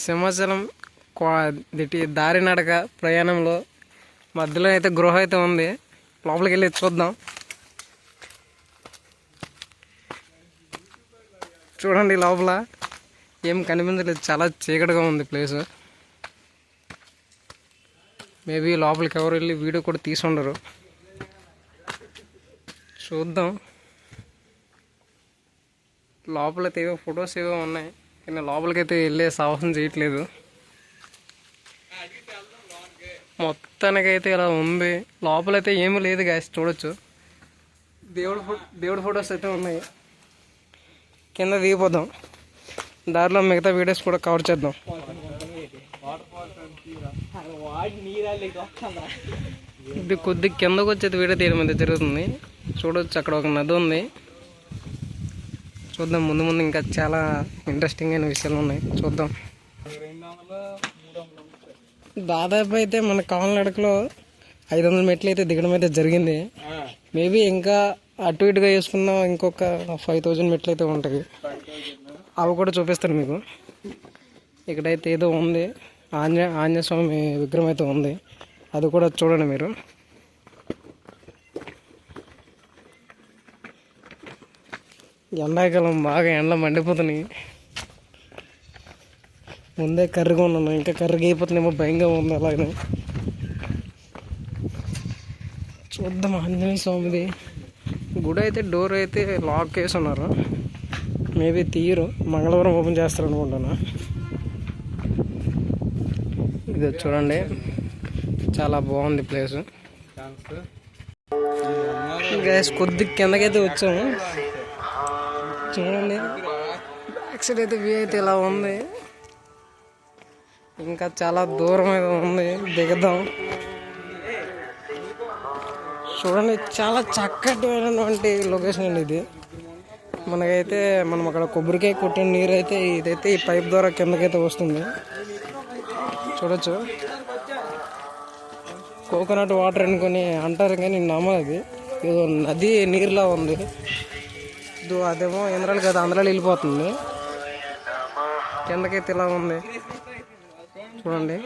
సింహాచలం క్వా- దారి నడక ప్రయాణంలో మధ్యలో అయితే గృహ అయితే ఉంది. లోపలికి వెళ్ళి చూద్దాం. చూడండి లోపల. ఏం కనిపించలేదు. చాలా చీకటిగా ఉంది ప్లేస్. మేబీ లోపలికి ఎవరు వెళ్ళి వీడియో కూడా తీసి ఉండరు. చూద్దాం. లోపలైతే ఏవో ఫొటోస్ ఏవో ఉన్నాయి. కానీ లోపలికైతే వెళ్ళే సాహసం చేయట్లేదు. మొత్తానికైతే ఇలా ఉంది. లోపలైతే ఏమీ లేదు గాయస్ చూడొచ్చు. దేవుడు ఫో దేవుడి ఫొటోస్ అయితే ఉన్నాయి. కింద దిగిపోదాం. దారిలో మిగతా వీడియోస్ కూడా కవర్ చేద్దాం. ఇది కొద్ది కిందకు వచ్చేది వీడియో తీయడం అయితే జరుగుతుంది. చూడొచ్చు అక్కడ ఒక నది ఉంది. చూద్దాం. ముందు ముందు ఇంకా చాలా ఇంట్రెస్టింగ్ అయిన విషయాలు ఉన్నాయి. చూద్దాం. దాదాపు అయితే మన కాలనడకలో ఐదు వందల మెట్లు అయితే దిగడం అయితే జరిగింది. మేబీ ఇంకా అటు ఇటుగా వేసుకున్న ఇంకొక ఫైవ్ థౌజండ్ మెట్లు అయితే ఉంటాయి. అవి కూడా చూపిస్తాను మీకు. ఇక్కడైతే ఏదో ఉంది. ఆంజనేయ ఆంజనేయ స్వామి విగ్రహం అయితే ఉంది. అది కూడా చూడండి మీరు. ఎండాకాలం బాగా ఎండలు మండిపోతున్నాయి. ముందే కర్రీగా ఉన్నాను ఇంకా కర్రీగా అయిపోతుందేమో భయంగా ఉంది అలాగే చూద్దాం ఆంజనేయ స్వామిది. గుడి అయితే డోర్ అయితే లాక్ వేసి ఉన్నారు. మేబీ తీయరు. మంగళవారం ఓపెన్ చేస్తారు అనుకుంటున్నా ఇది చూడండి. చాలా బాగుంది ప్లేస్. గైస్ కొద్ది కిందకైతే వచ్చాము. చూడండి బ్యాక్ సైడ్ అయితే వ్యూ అయితే ఇలా ఉంది. ఇంకా చాలా దూరం అయితే ఉంది. దిగుదాం. చూడండి చాలా చక్కటిమైనటువంటి లొకేషన్ అండి ఇది. మనకైతే మనం అక్కడ కొబ్బరికాయ కొట్టిన నీరు అయితే ఇదైతే ఈ పైప్ ద్వారా కిందకైతే వస్తుంది. చూడొచ్చు. కోకోనట్ వాటర్ అనుకొని అంటారు కానీ నమ్మది ఏదో నది నీరులా ఉంది. అదేమో ఇంద్రాలు కదా అందులో వెళ్ళిపోతుంది. కిందకైతే ఇలా ఉంది. చూడండి.